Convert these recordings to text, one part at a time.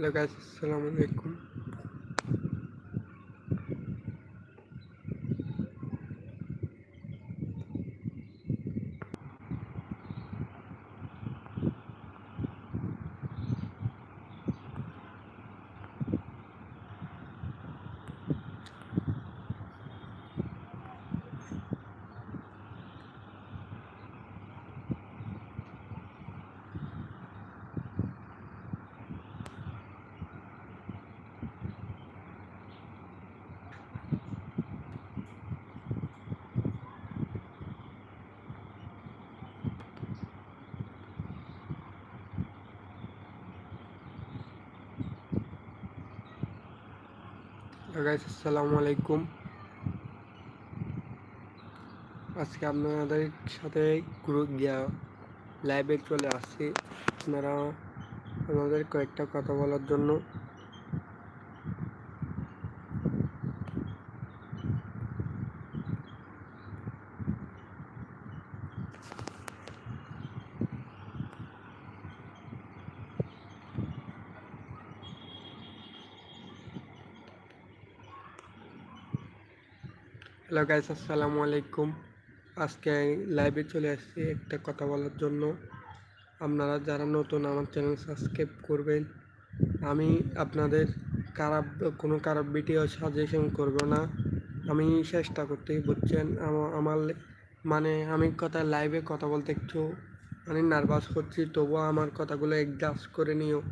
Hello guys আসসালামু আলাইকুম hello guys, আসসালামু আলাইকুম। আজকে আপনাদের সাথে গ্রুপ গিয়া লাইভে চলে আসছি। আপনারা আমাদের কয়েকটা কথা বলার জন্য হ্যালো গাইস আসসালামু আলাইকুম আজকে লাইভে চলে আসছি একটা কথা বলার জন্য। আপনারা যারা নতুন আমার চ্যানেল সাবস্ক্রাইব করবেন, আমি আপনাদের খারাপ, কোনো খারাপ ভিডিও সাজেশন করব না। আমি চেষ্টা করতেই বুঝছেন? আমা- আমার মানে আমি কথা লাইভে কথা বলতে একটু মানে নার্ভাস হচ্ছি তবুও আমার কথাগুলো অ্যাডজাস্ট করে নিও।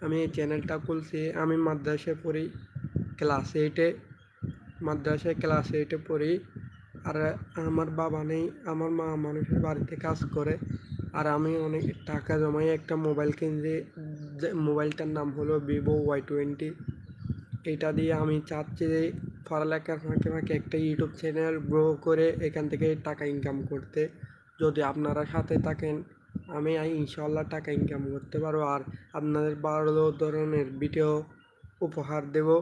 আমি এই চ্যানেলটা খুলছি, আমি মাদ্রাসায় পড়ি ক্লাস এইটে মাদ্রাসায় ক্লাস এইটে পড়ি। আর আমার বাবা নেই, আমার মা মানুষের বাড়িতে কাজ করে। আর আমি অনেক টাকা জমাই একটা মোবাইল কিনছি মোবাইলটার নাম হলো ভিভো ওয়াই টোয়েন্টি। এটা দিয়ে আমি চাচ্ছি যে পড়ালেখার ফাঁকে ফাঁকে একটা ইউটিউব চ্যানেল গ্রো করে এখান থেকে টাকা ইনকাম করতে। যদি আপনারা সাথে থাকেন, আমি ইনশাল্লাহ টাকা ইনকাম করতে পারব। আর আপনাদের ভালো ধরনের ভিডিও উপহার দেবো।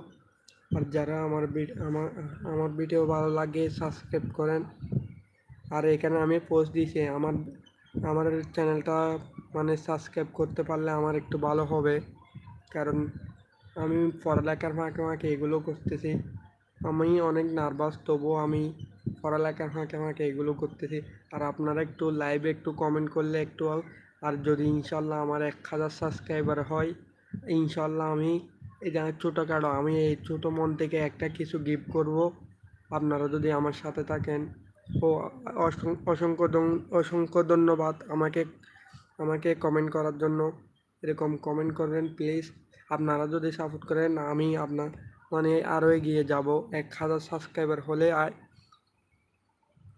আর যারা আমার আমার আমার ভিডিও ভালো লাগে সাবস্ক্রাইব করেন। আর এখানে আমি পোস্ট দিয়েছি আমার আমার চ্যানেলটা মানে সাবস্ক্রাইব করতে পারলে আমার একটু ভালো হবে। কারণ আমি পড়ালেখার ফাঁকে ফাঁকে এগুলো করতেছি। আমি অনেক নার্ভাস তবুও আমি পড়ালেখার ফাঁকে ফাঁকে এগুলো করতেছি। আর আপনারা একটু লাইভে একটু কমেন্ট করলে একটু আর যদি ইনশাল্লাহ আমার এক হাজার সাবস্ক্রাইবার হয়, ইনশাল্লাহ আমি এই যে ছোটোখাটো, আমি এই ছোটো মন থেকে একটা কিছু গিফট করব। আপনারা যদি আমার সাথে থাকেন, ও অসং- অসংখ্য অসংখ্য ধন্যবাদ আমাকে আমাকে কমেন্ট করার জন্য। এরকম কমেন্ট করবেন প্লিজ আপনারা যদি সাপোর্ট করেন, আমি আপনার মানে আরও এগিয়ে যাব। এক হাজার সাবস্ক্রাইবার হলে আর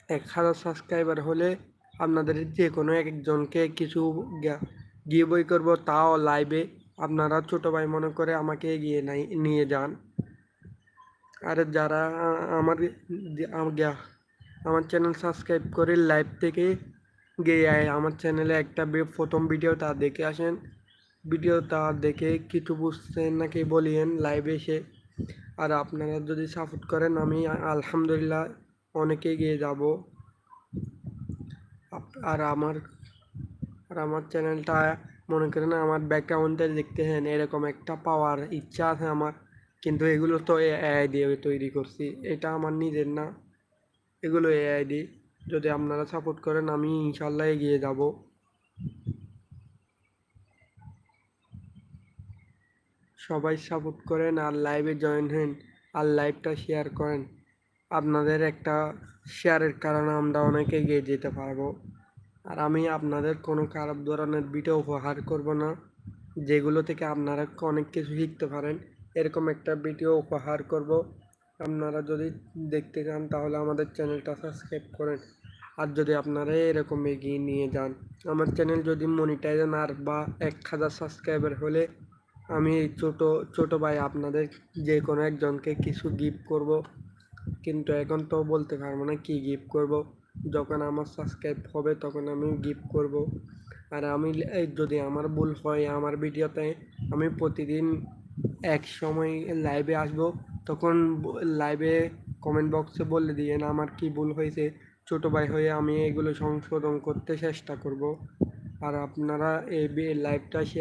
এক হাজার সাবস্ক্রাইবার হলে আপনাদের যে কোনো একজনকে কিছু গিয়ে বই করব, তাও লাইভে আপনারা ছোটো ভাই মনে করে আমাকে এগিয়ে নাই, নিয়ে যান। আর যারা, আমার আমার চ্যানেল সাবস্ক্রাইব করে লাইভ থেকে গিয়ে আমার চ্যানেলে একটা প্রথম ভিডিও তা দেখে আসেন। ভিডিও তা দেখে কিছু বুঝছেন নাকি বলিয়েন লাইভে এসে। আর আপনারা যদি সাপোর্ট করেন, আমি আলহামদুলিল্লাহ অনেক গিয়ে যাব। আর আমার আর আমার চ্যানেলটা মনে করেন আমার ব্যাকগ্রাউন্ডে দেখতে হেন এরকম একটা পাওয়ার ইচ্ছা আছে আমার। কিন্তু এগুলো তো এআই দিয়ে তৈরি করছি। এটা আমার নিজের না। এগুলো এআই দিয়ে। যদি আপনারা সাপোর্ট করেন, আমি ইনশাল্লাহ এগিয়ে যাব। সবাই সাপোর্ট করেন আর লাইভে জয়েন হেন আর লাইভটা শেয়ার করেন। আপনাদের একটা শেয়ারের কারণে আমরা অনেক এগিয়ে যেতে পারব। আর আমি আপনাদের কোনো খারাপ ধরনের ভিডিও উপহার করব না, যেগুলো থেকে আপনারা অনেক কিছু শিখতে পারেন। এরকম একটা ভিডিও উপহার করব। আপনারা যদি দেখতে চান, তাহলে আমাদের চ্যানেলটা সাবস্ক্রাইব করেন। আর যদি আপনারা এরকম এগিয়ে নিয়ে যান, আমার চ্যানেল যদি মনিটাইজেশন আর বা এক হাজার সাবস্ক্রাইবার হলে আমি ছোটো ছোটো ভাই আপনাদের যে কোনো একজনকে কিছু গিফট করব। কিন্তু এখন তো বলতে পারব না কি গিফট করব। যখন আমার সাবস্ক্রাইব হবে, তখন আমি গিফট করব। আর আমি যদি আমার ভুল হয়, আমার ভিডিওতে আমি প্রতিদিন এক সময় লাইভে আসব, তখন লাইভে কমেন্ট বক্সে বলে দিয়েন আমার কি ভুল হয়েছে, ছোটো ভাই হয়ে আমি এগুলো সংশোধন করতে চেষ্টা করব। আর আপনারা এই লাইভটা শেয়ার